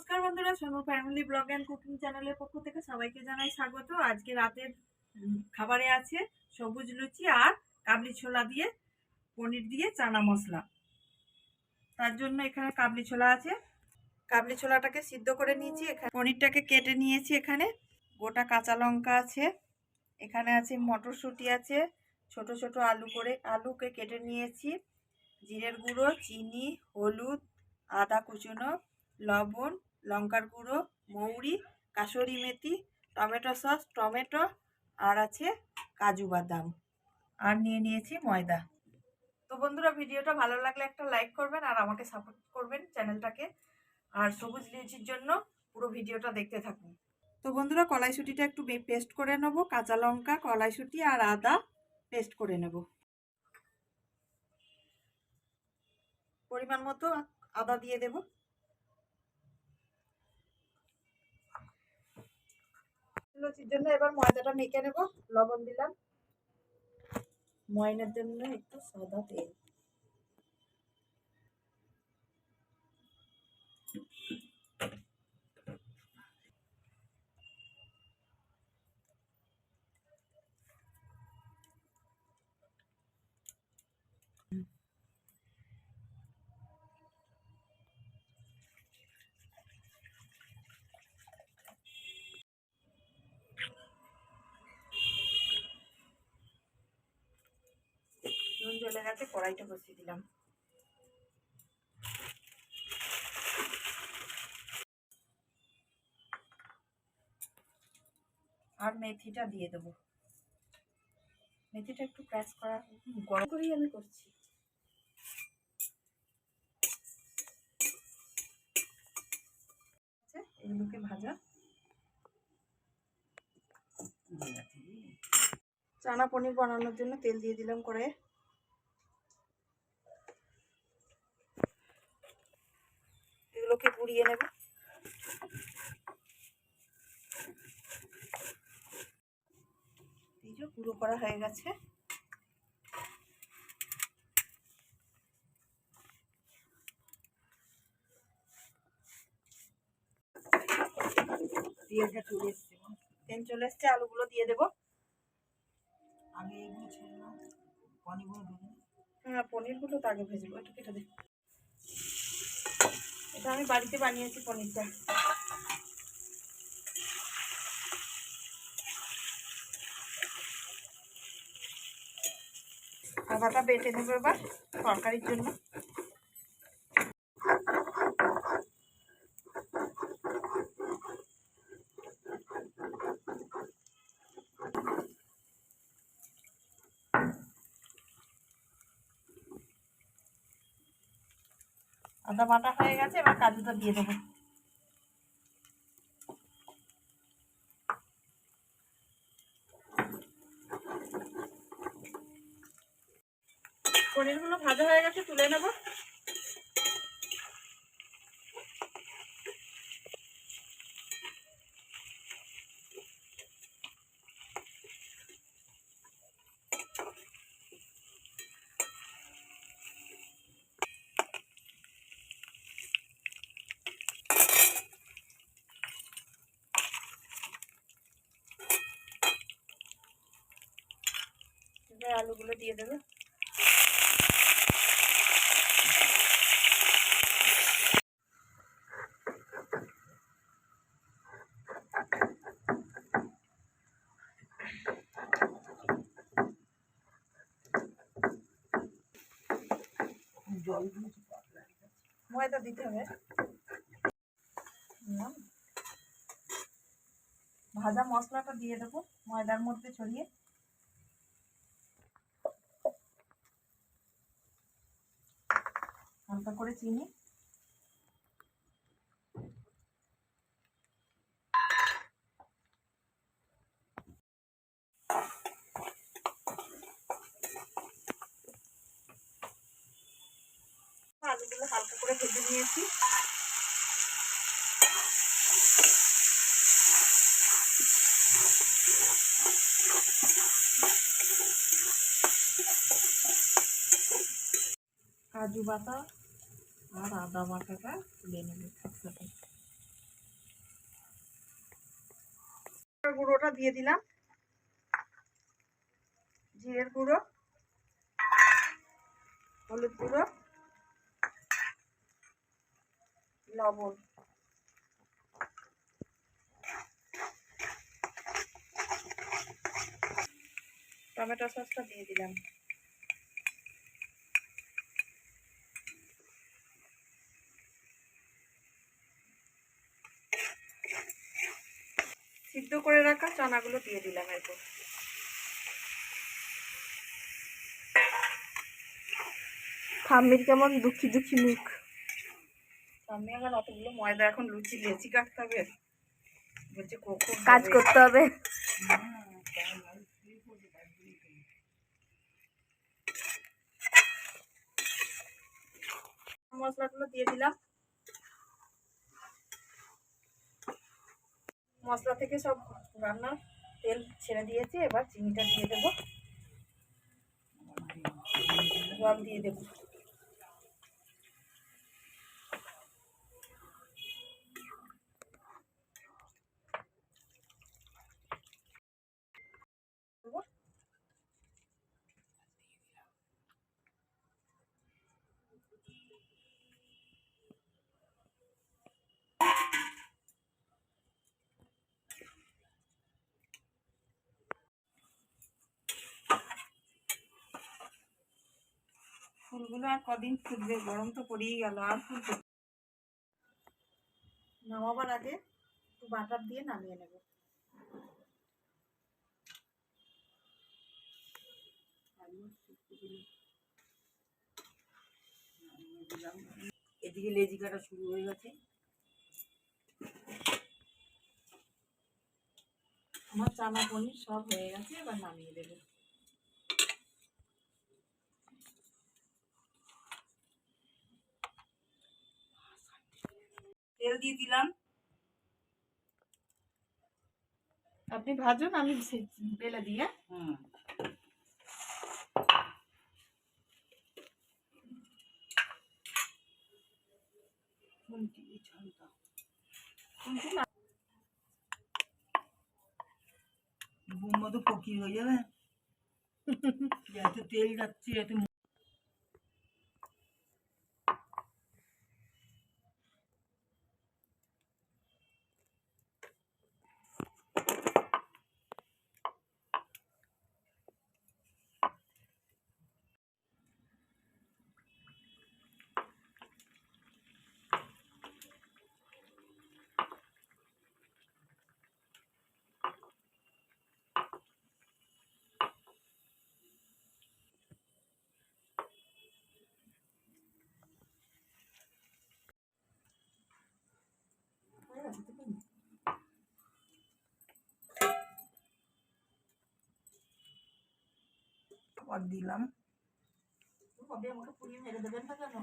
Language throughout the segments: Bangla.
নমস্কার বন্ধুরা, Sonu family blog and cooking চ্যানেলের পক্ষ থেকে সবাইকে জানাই স্বাগত। আজকে রাতের খাবারে আছে সবুজ লুচি আর কাবলি ছোলা দিয়ে, পনির দিয়ে চানা মশলা। তার জন্য এখানে কাবলি ছোলা আছে। কাবলি ছোলাটাকে সিদ্ধ করে নিয়েছি, এখানে পনিরটাকে কেটে নিয়েছি এখানে। গোটা কাঁচা লঙ্কা আছে। এখানে আছে মটরশুঁটি আছে। ছোট ছোট আলু করে, আলুকে কেটে নিয়েছি। জিরের গুঁড়ো, চিনি, হলুদ, আদা কুচনো, লবণ লঙ্কার গুঁড়ো, মৌরি, কাসুরি মেথি, টমেটো সস, টমেটো, আর আছে কাজু বাদাম। আর নিয়ে নিয়েছি ময়দা। তো বন্ধুরা, ভিডিওটা ভালো লাগলে একটা লাইক করবেন আর আমাকে সাপোর্ট করবেন চ্যানেলটাকে। আর সবুজ লিচির জন্য পুরো ভিডিওটা দেখতে থাকুন। তো বন্ধুরা, কলাইশুটিটা একটু পেস্ট করে নেব। কাঁচা লঙ্কা, কলাইশুটি আর আদা পেস্ট করে নেব। পরিমাণ মতো আদা দিয়ে দেব। লুচির জন্য এবার ময়দাটা মেখে নেব লবণ দিলাম। ময়নার জন্য একটু সাদা তেল। জ্বলে গেছে কড়াইটা বসিয়ে দিলাম। আর মেথিটা দিয়ে দেবো। মেথিটা একটু ক্র্যাশ করা গরম করেই আমি করছি। আচ্ছা, এগুলোকে ভাজা। চানা পনির বানানোর জন্য তেল দিয়ে দিলাম করে এগুলোকে পুড়িয়ে নেব। এই যে পুরো করা হয়ে গেছে। তেলটা চলে এসছে। তেল চলে এসছে আলুগুলো দিয়ে দেবো। আগে এগুলো ছিল না পনিরগুলো হ্যাঁ পনিরগুলো তো আগে ভেজবো একটু কেটে দে। এটা আমি বাড়িতে বানিয়েছি পনিরটা। আদাটা বেটে নেব এবার তরকারির জন্য। আদা বাটা হয়ে গেছে এবার কাজুটা দিয়ে দেবো। পনিরগুলো ভাজা হয়ে গেছে তুলে নেব। এবার আলুগুলো দিয়ে দেবো জল। ময়দা দিতে হবে ভাজা মশলাটা দিয়ে দেবো ময়দার মধ্যে ছড়িয়ে হালকা করে চিনি। করে নিয়েছি। কাজু বাটা আর আদা বাটাটা তুলে নেব একসাথে। গুঁড়োটা দিয়ে দিলাম। জিরের গুঁড়ো, হলুদ গুঁড়ো, লবণ। টমেটো সসটা দিয়ে দিলাম। সিদ্ধ করে রাখা চানাগুলো দিয়ে দিলাম এরপর। ঠাম্মির কেমন দুঃখী দুঃখী মুখ। আমি আবার অতগুলো ময়দা এখন লুচি লেচি কাটতে হবে। বলছে কখন কাজ করতে হবে। মশলাগুলো দিয়ে দিলাম। মশলা থেকে সব রান্নার তেল ছেড়ে দিয়েছি এবার চিনিটা দিয়ে দেবো। জল দিয়ে দেবো। ফুলগুলো আর কদিন ফুটবে? গরম তো পড়েই গেল, আর ফুলবে নামাবার আগে একটু বাটার দিয়ে নামিয়ে নেব। এদিকে লেজি কাটা শুরু হয়ে গেছে। আমার চানা পনির সব হয়ে গেছে, এবার নামিয়ে দেবো। তেল দিয়ে দিলাম। আপনি ভাজুন আমি সে- বেলে দিয়ে হুম। কোনটি এই ঝালটা। বোম্বা তো ফকির হয়ে যাবে। এত তেল যাচ্ছে এত হয়ে গেছে তো তুমি? আবার দিলাম। আমাকে পুড়িয়ে মেরে দেবেন না কেন?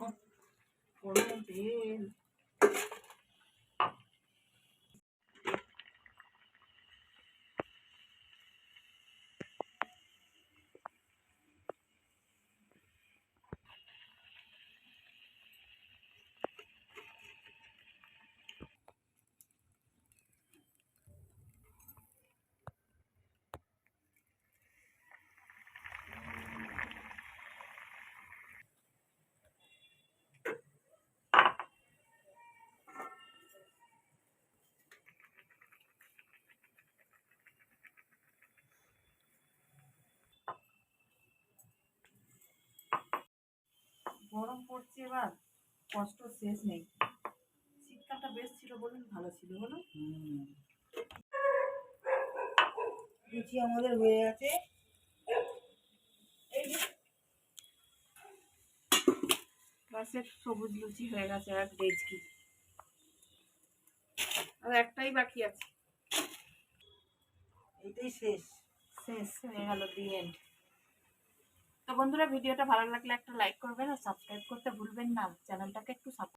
পড়ছে এবার কষ্ট শেষ নেই। শীতকালটা বেশ ছিল বলুন ভালো ছিল বলুন। লুচি আমাদের হয়ে গেছে। বাসের সবুজ লুচি হয়ে গেছে এক ডেজকি আর একটাই বাকি আছে। এটাই শেষ। শেষ হয়ে গেল দি এন্ড। তো বন্ধুরা, ভিডিওটা ভালো লাগলে একটা লাইক করবেন আর সাবস্ক্রাইব করতে ভুলবেন না। চ্যানেলটাকে একটু সাপোর্ট